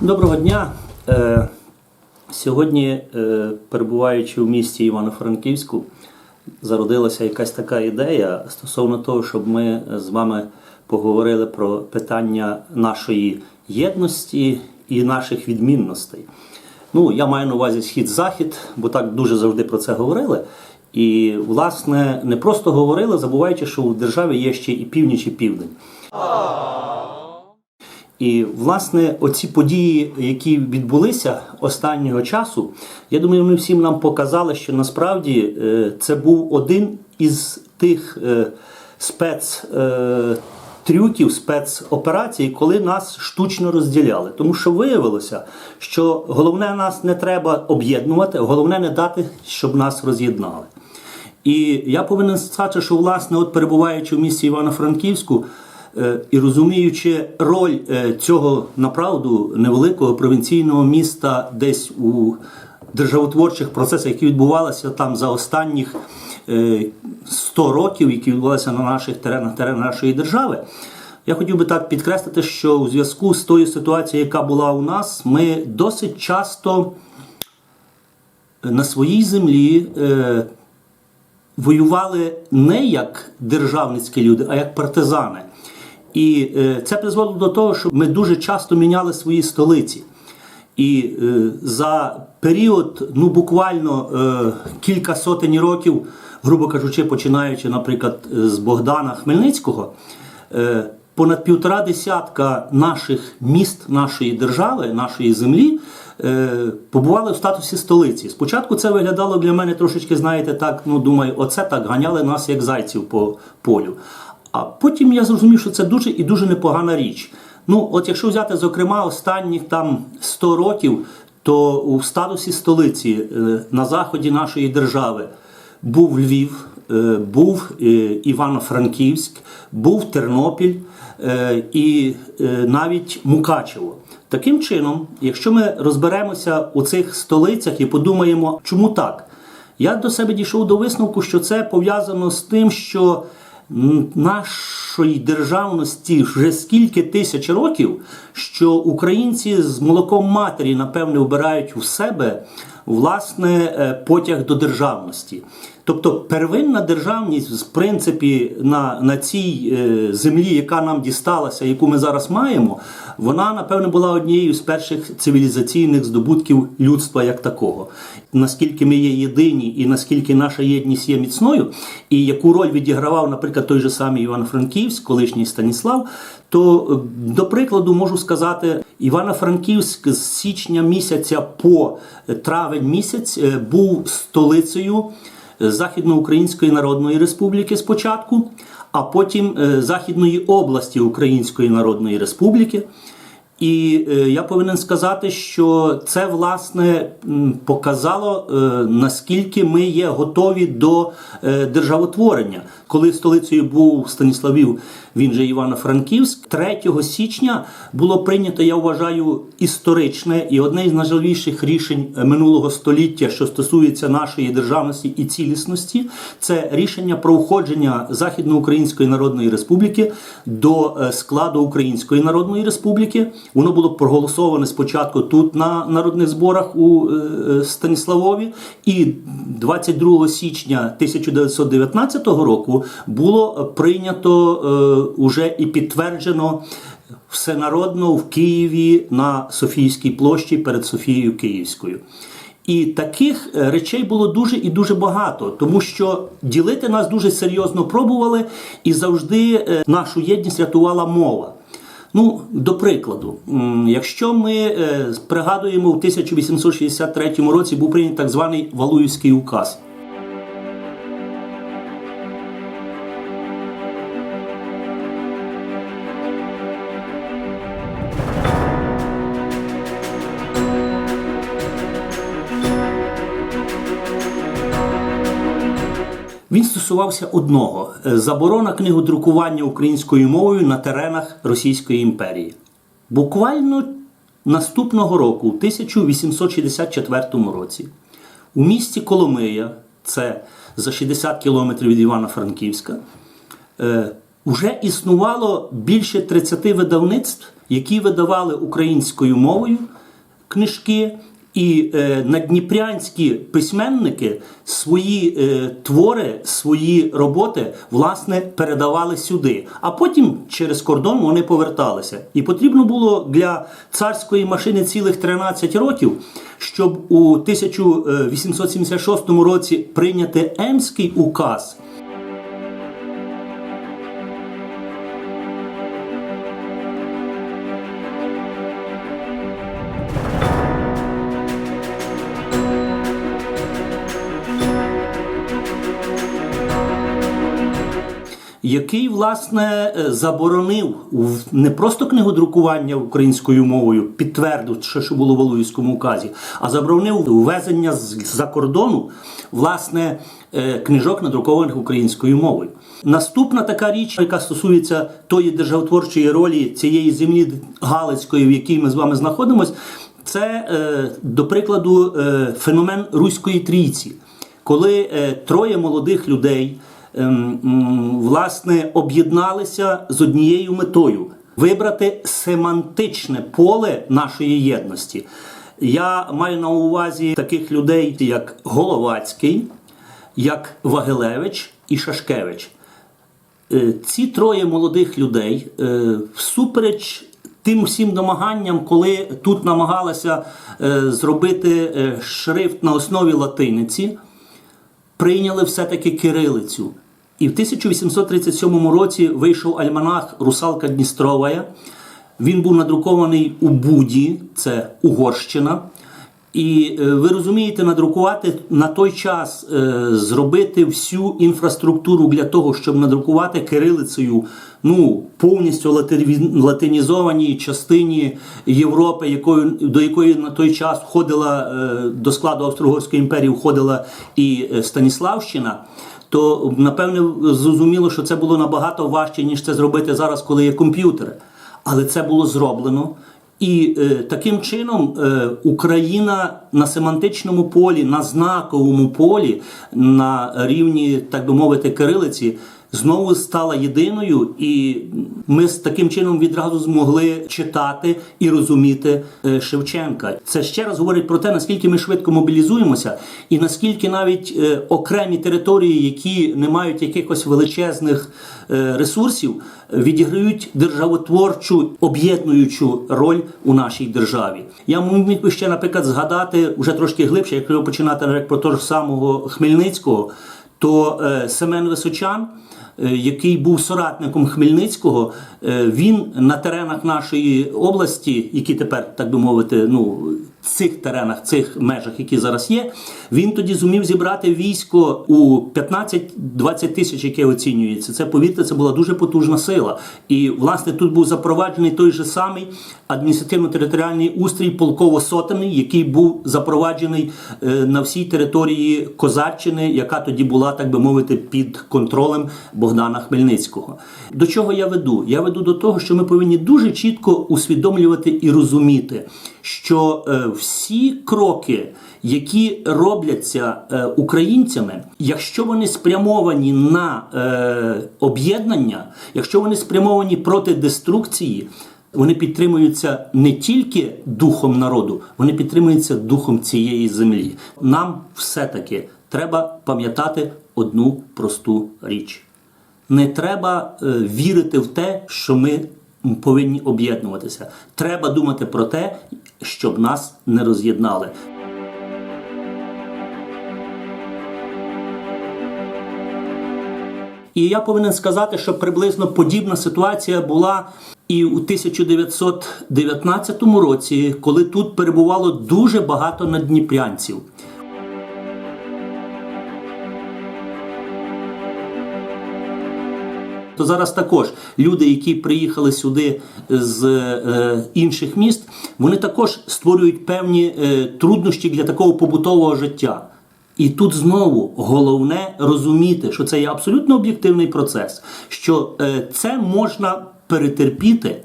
Доброго дня. Е, Сьогодні, е, перебуваючи в місті Івано-Франківську, зародилася якась така ідея стосовно того, щоб ми з вами поговорили про питання нашої єдності і наших відмінностей. Ну, я маю на увазі схід-захід, бо так дуже завжди про це говорили. І, власне, не просто говорили, забуваючи, що в державі є ще і північ, і південь. І власне оці події, які відбулися останнього часу, я думаю, вони всім нам показали, що насправді е, це був один із тих е, спецтрюків, спецоперацій, коли нас штучно розділяли. Тому що виявилося, що головне нас не треба об'єднувати, головне не дати, щоб нас роз'єднали. І я повинен сказати, що власне, от перебуваючи в місті Івано-Франківську е, і розуміючи роль е, цього направду невеликого провінційного міста десь у державотворчих процесах, які відбувалися там за останніх е, 100 років, які відбувалися на наших теренах, теренах нашої держави. Я хотів би так підкреслити, що у зв'язку з тою ситуацією, яка була у нас, ми досить часто на своїй землі е, воювали не як державницькі люди, а як партизани. І е, це призвело до того, що ми дуже часто міняли свої столиці. І е, за період, ну буквально е, кілька сотень років, грубо кажучи, починаючи, наприклад, з Богдана Хмельницького, понад півтора десятка наших міст нашої держави, нашої землі побували в статусі столиці. Спочатку це виглядало для мене трошечки, знаєте, так, ну думаю, оце так ганяли нас як зайців по полю. А потім я зрозумів, що це дуже і дуже непогана річ. Ну, от якщо взяти, зокрема, останніх там 100 років, то у статусі столиці е, на заході нашої держави був Львів, е, був е, Івано-Франківськ, був Тернопіль і навіть Мукачево. Таким чином, якщо ми розберемося у цих столицях і подумаємо, чому так, я до себе дійшов до висновку, що це пов'язано з тим, що нашої державності вже скільки тисяч років, що українці з молоком матері, напевне, вбирають у себе власне е, потяг до державності. Тобто первинна державність, в принципі, на, на цій е, землі, яка нам дісталася, яку ми зараз маємо, вона, напевне, була однією з перших цивілізаційних здобутків людства як такого. Наскільки ми є єдині і наскільки наша єдність є міцною, і яку роль відігравав, наприклад, той же самий Івано-Франківськ, колишній Станіслав, то, е, до прикладу, можу сказати, Івано-Франківськ з січня місяця по е, травень місяць е, був столицею. Західноукраїнської Народної Республіки спочатку, а потім е, Західної області Української Народної Республіки. І е, я повинен сказати, що це власне показало, е, наскільки ми є готові до е, державотворення. Коли столицею був Станіславів, він же Івано-Франківськ, 3 січня було прийнято, я вважаю, історичне і одне із найжалівіших рішень минулого століття, що стосується нашої державності і цілісності, це рішення про входження Західноукраїнської Народної Республіки до складу Української Народної Республіки. Воно було проголосоване спочатку тут на народних зборах у е, Станіславові, і 22 січня 1919 року було прийнято е, уже і підтверджено всенародно в Києві на Софійській площі перед Софією Київською. І таких е, речей було дуже і дуже багато, тому що ділити нас дуже серйозно пробували, і завжди е, нашу єдність рятувала мова. Ну, до прикладу, якщо ми е, пригадуємо, в 1863 році був прийнятий так званий Валуївський указ. Стосувався одного заборона книгодрукування українською мовою на теренах Російської імперії. Буквально наступного року, у 1864 році, у місті Коломия, це за 60 кілометрів від Івано-Франківська, е, Вже існувало більше 30 видавництв, які видавали українською мовою книжки, і е, надніпрянські письменники свої е, твори, свої роботи власне передавали сюди. А потім через кордон вони поверталися. І потрібно було для царської машини цілих 13 років, щоб у 1876 році прийняти Емський указ. Який власне е, заборонив не просто книгодрукування українською мовою, підтвердив, що було в Валуївському указі, а заборонив ввезення з-за кордону власне е, книжок, надрукованих українською мовою. Наступна така річ, яка стосується тої державотворчої ролі цієї землі Галицької, в якій ми з вами знаходимося, це, е, до прикладу, феномен Руської трійці, коли троє молодих людей власне об'єдналися з однією метою вибрати семантичне поле нашої єдності. Я маю на увазі таких людей, як Головацький, як Вагилевич і Шашкевич. Е, Ці троє молодих людей, е, всупереч тим всім домаганням, коли тут намагалися е, зробити шрифт на основі латиниці, прийняли все-таки кирилицю. І в 1837 році вийшов альманах Русалка Дністровая. Він був надрукований у Буді, це Угорщина. І е, ви розумієте, надрукувати на той час, е, зробити всю інфраструктуру для того, щоб надрукувати кирилицею ну, повністю латинізованій частині Європи, якою, до якої на той час входила е, до складу Австро-Угорської імперії входила і Станіславщина. То напевне зрозуміло, що це було набагато важче, ніж це зробити зараз, коли є комп'ютери. Але це було зроблено. І е, таким чином е, Україна на семантичному полі, на знаковому полі, на рівні, так би мовити, кирилиці, знову стала єдиною, і ми з таким чином відразу змогли читати і розуміти е, Шевченка. Це ще раз говорить про те, наскільки ми швидко мобілізуємося, і наскільки навіть е, окремі території, які не мають якихось величезних е, ресурсів, відіграють державотворчу об'єднуючу роль у нашій державі. Я міг би ще, наприклад, згадати вже трошки глибше, якщо починати про того ж самого Хмельницького, то Семен Височан. Е, Який був соратником Хмельницького, е, він на теренах нашої області, які тепер, так би мовити, ну цих теренах, цих межах, які зараз є, він тоді зумів зібрати військо у 15-20 тисяч, яке оцінюється. Це повірте, це була дуже потужна сила. І власне тут був запроваджений той же самий адміністративно-територіальний устрій полково-сотений, який був запроваджений е, на всій території Козаччини, яка тоді була, так би мовити, під контролем Богдана Хмельницького. До чого я веду? Я веду до того, що ми повинні дуже чітко усвідомлювати і розуміти, що е, всі кроки, які робляться е, українцями, якщо вони спрямовані на е, об'єднання, якщо вони спрямовані проти деструкції, вони підтримуються не тільки духом народу, вони підтримуються духом цієї землі. Нам все-таки треба пам'ятати одну просту річ. Не треба вірити в те, що ми повинні об'єднуватися. Треба думати про те, щоб нас не роз'єднали. І я повинен сказати, що приблизно подібна ситуація була і у 1919 році, коли тут перебувало дуже багато надніпрянців. То зараз також люди, які приїхали сюди з е, інших міст, вони також створюють певні е, труднощі для такого побутового життя. І тут знову головне розуміти, що це є абсолютно об'єктивний процес, що е, це можна перетерпіти.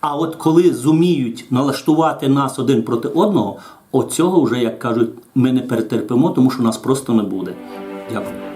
А от коли зуміють налаштувати нас один проти одного, оцього вже, як кажуть, ми не перетерпимо, тому що нас просто не буде. Дякую.